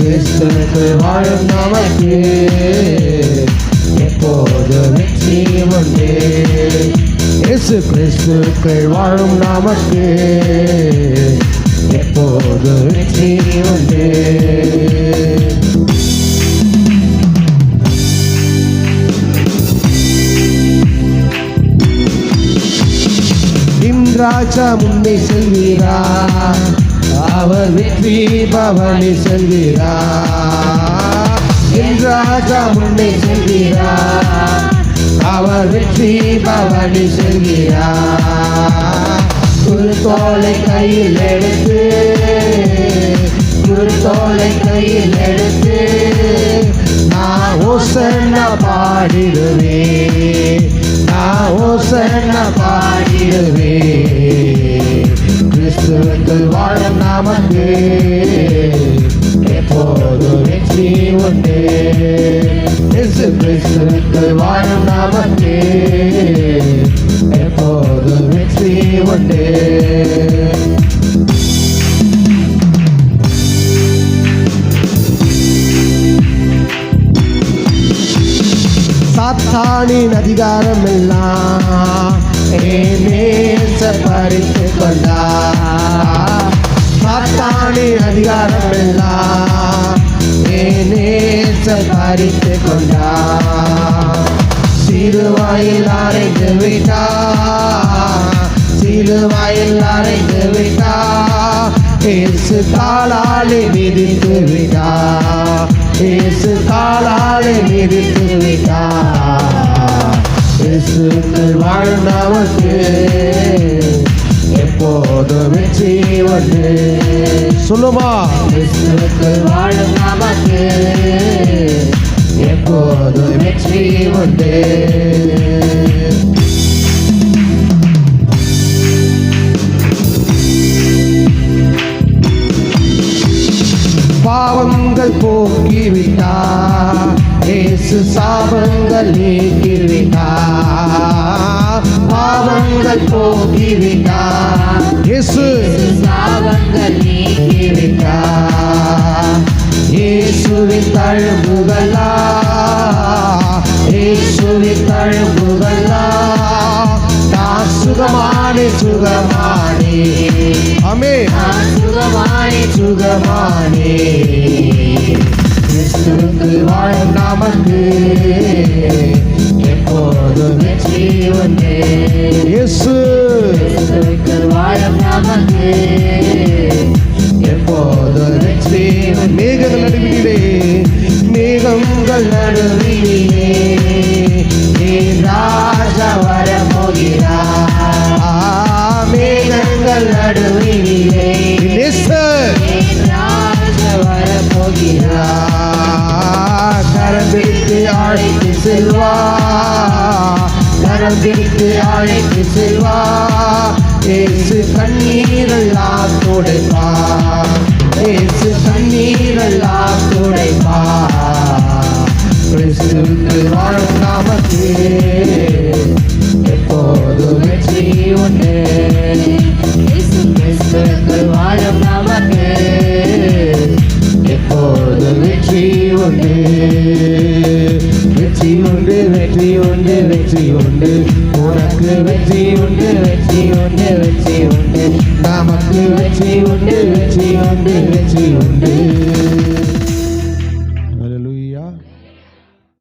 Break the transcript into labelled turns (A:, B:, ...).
A: கிறிஸ்தனுக்கு வாழும் நமக்கு எப்போது வெற்றி உண்டு இயேசு கிறிஸ்துவுக்குள் வாழும் நமக்கு எப்போது வெற்றி உண்டு ராஜா முன்னே செல்வீரா? அவர் வெற்றி பவனி செல்வீரா என் ராஜா முன்னே செல்வீரா அவர் வெற்றி பவனி செல்வீரா குருத்தோலை கையில் எடுத்து குருத்தோலை கையில் எடுத்து நான் ஓசன்னா பாடிடுவே நான் ஓசன்னா பாடிடுவே கிறிஸ்துவுக்கு வாழும் நமக்கு எப்போது வெற்றி உண்டு. இயேசு கிறிஸ்துவுக்கு வாழும் நமக்கு எப்போது வெற்றி உண்டு. சாத்தானின் அதிகாரம் எல்லாம் நேச பறித்து கொண்டா சாத்தானின் அதிகாரம் எல்லாம் நேச பறித்து கொண்டா சிறுவாயில் அரைந்து விட்டா. சிறுவாயில் அரைந்து விட்டா. இயேசு காலாலே மிதித்து விட்டா. இயேசு காலாலே மிதித்து விட்டா. இயேசுக்கு வாழ்ந்தவர்கள் வெற்றி சொல்லுமா? இயேசுக்கு வாழும் நமக்கு எப்போது வெற்றி வந்து பாவங்கள் போக்கிவிட்டா ஏசு சாபங்கள் நீக்கிவிட்டா போக்கிவிட்டா இயேசு
B: சாபங்கள்
A: நீக்கிவிட்டா. இயேசுவின் தழும்புகளா. இயேசுவின் தழும்புகளா. நான் சுகமானே சுகமானே. அமே
B: நான் சுகமானே
A: சுகமானே. கிறிஸ்துவுக்கு வாழும் நமக்கு எப்போது வெற்றி உண்டு. இயேசு மேகங்கள் நடுவிலே மேகங்கள் நடுவிலே ராஜா வர போகிறார் மேகங்கள் நடுவிலே நேசர்
B: ராஜ வரப்போகிறார்
A: கரம் அழைத்து செல்வா கரம் பிடித்து அழைத்து செல்வா ஏசு கண்ணீரெல்லாம் துடைப்பா ஏசு கண்ணீரெல்லாம் துடைப்பா கிறிஸ்துவுக்கு வாழும் நமக்கு எப்போது வெற்றி உண்டு கிறிஸ்துவுக்கு வாழும் நமக்கு எப்போது வெற்றி உண்டு வெற்றி உண்டு வெற்றி உண்டு வெற்றி உண்டு. உனக்கு வெற்றி உண்டு வெற்றி உண்டு வெற்றி உண்டு. வெற்றி உண்டு வெற்றி உண்டு வெற்றி உண்டு